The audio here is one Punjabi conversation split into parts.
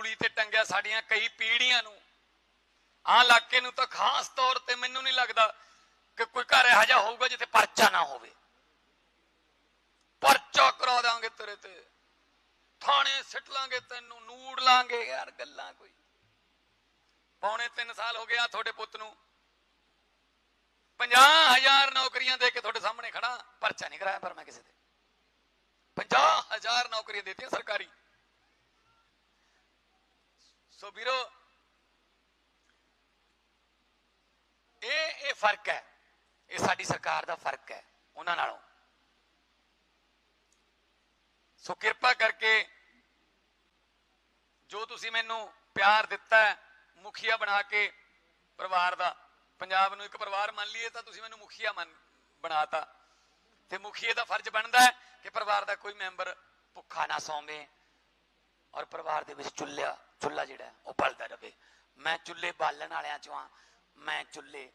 ਸੂਲੀ ਤੇ ਟੰਗਿਆ ਸਾਡੀਆਂ ਕਈ ਪੀੜ੍ਹੀਆਂ ਨੂੰ। ਆਹ ਇਲਾਕੇ ਨੂੰ ਤਾਂ ਖਾਸ ਤੌਰ ਤੇ ਮੈਨੂੰ ਨਹੀਂ ਲੱਗਦਾ ਕਿ ਕੋਈ ਘਰ ਇਹੋ ਜਿਹਾ ਹੋਊਗਾ ਜਿੱਥੇ ਪਰਚਾ ਨਾ ਹੋਵੇ। ਪਰਚਾ ਕਰਾ ਦਾਂਗੇ ਤੇਰੇ ਤੇ। ਥਾਣੇ ਸਿੱਟ ਲਾਂਗੇ ਤੈਨੂੰ, ਨੂੜ ਲਾਂਗੇ, ਯਾਰ ਗੱਲਾਂ ਕੋਈ। ਪੌਣੇ 3 ਸਾਲ ਹੋ ਗਿਆ ਤੁਹਾਡੇ ਪੁੱਤ ਨੂੰ। 50000 ਨੌਕਰੀਆਂ ਦੇ ਕੇ ਤੁਹਾਡੇ ਸਾਹਮਣੇ ਖੜਾ ਪਰਚਾ ਨਹੀਂ ਕਰਾਇਆ ਪਰ ਮੈਂ ਕਿਸੇ ਤੇ 50000 ਨੌਕਰੀਆਂ ਦਿੱਤੀਆਂ ਸਰਕਾਰੀ। ਸੋ ਵੀਰੋ, ਇਹ ਇਹ ਫ਼ਰਕ ਹੈ। ਇਹ ਸਾਡੀ ਸਰਕਾਰ ਦਾ ਫ਼ਰਕ ਹੈ, ਉਹਨਾਂ ਨਾਲੋਂ। ਸੋ ਕਿਰਪਾ ਕਰਕੇ ਜੋ ਤੁਸੀਂ ਮੈਨੂੰ ਪਿਆਰ ਦਿੱਤਾ ਮੁਖੀਆ ਬਣਾ ਕੇ ਪਰਿਵਾਰ ਦਾ, ਪੰਜਾਬ ਨੂੰ ਇੱਕ ਪਰਿਵਾਰ ਮੰਨ ਲਈਏ, ਤਾਂ ਤੁਸੀਂ ਮੈਨੂੰ ਮੁਖੀਆ ਮੰਨ, ਬਣਾਤਾ। ਤੇ ਮੁਖੀਏ ਦਾ ਫਰਜ਼ ਬਣਦਾ ਹੈ ਕਿ ਪਰਿਵਾਰ ਦਾ ਕੋਈ ਮੈਂਬਰ ਭੁੱਖਾ ਨਾ ਸੌਂਵੇ। ਔਰ ਪਰਿਵਾਰ ਦੇ ਵਿੱਚ ਚੁੱਲ੍ਹਾ ਚੁੱਲ੍ਹਾ ਜਿਹੜਾ ਉਹ ਬਲਦਾ ਰਵੇ ਮੈਂ ਚੁੱਲ੍ਹੇ ਬਾਲਣ ਵਾਲਿਆਂ ਚੋਂ ਆ ਮੈਂ ਚੁੱਲ੍ਹੇ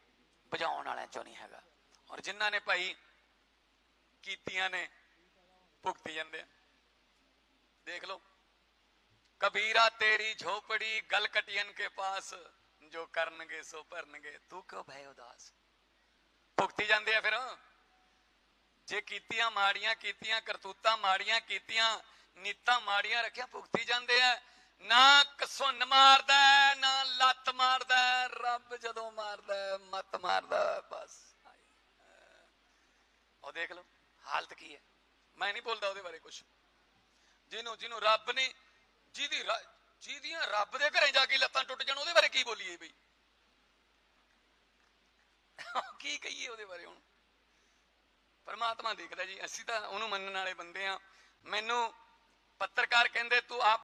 ਬੁਝਾਉਣ ਵਾਲਿਆਂ ਚੋਂ ਨਹੀਂ ਹੈਗਾ। ਔਰ ਜਿਨ੍ਹਾਂ ਨੇ ਭਾਈ ਕੀਤੀਆਂ ਨੇ, ਭੁਗਤੀ ਜਾਂਦੇ ਆ। ਦੇਖ ਲਓ, ਕਬੀਰਾ ਤੇਰੀ ਝੋਪੜੀ ਗਲ ਕਟਿयन ਕੇ ਪਾਸ, ਜੋ ਕਰਨਗੇ ਸੋ ਭਰਨਗੇ। ਤੂੰ ਕਿਉਂ ਭੈ ਉਦਾਸ? ਭੁਗਤੀ ਜਾਂਦੇ ਆ ਫਿਰ। ਜੇ ਕੀਤੀਆਂ ਮਾੜੀਆਂ ਕੀਤੀਆਂ, ਕਰਤੂਤਾਂ ਮਾੜੀਆਂ ਕੀਤੀਆਂ ਨੀਤਾਂ ਮਾੜੀਆਂ ਰੱਖਿਆ ਭੁਗਤੀ ਜਾਂਦੇ ਆ। ਨਾ ਕਸੁੰਨ ਮਾਰਦਾ ਨਾ ਲੱਤ ਮਾਰਦਾ ਰੱਬ ਜਦੋਂ ਮਾਰਦਾ ਹੈ, ਮਾਰਦਾ ਬਸ। ਉਹ ਦੇਖ ਲਓ ਹਾਲਤ ਕੀ ਹੈ? ਮੈਂ ਨਹੀਂ ਬੋਲਦਾ ਉਹਦੇ ਬਾਰੇ ਕੁਝ ਜਿਹਨੂੰ ਜਿਹਨੂੰ ਰੱਬ ਨੇ ਜਿਹਦੀ ਜਿਹਦੀਆਂ ਰੱਬ ਦੇ ਘਰੇ ਜਾ ਕੇ ਲੱਤਾਂ ਟੁੱਟ ਜਾਣ ਉਹਦੇ ਬਾਰੇ ਕੀ ਬੋਲੀਏ ਬਈ? ਕੀ ਕਹੀਏ ਉਹਦੇ ਬਾਰੇ ਹੁਣ? ਪਰਮਾਤਮਾ ਦੇਖਦਾ ਜੀ ਅਸੀਂ ਤਾਂ ਉਹਨੂੰ ਮੰਨਣ ਵਾਲੇ ਬੰਦੇ ਆ ਮੈਨੂੰ ਪੱਤਰਕਾਰ ਕਹਿੰਦੇ ਤੂੰ ਆਪ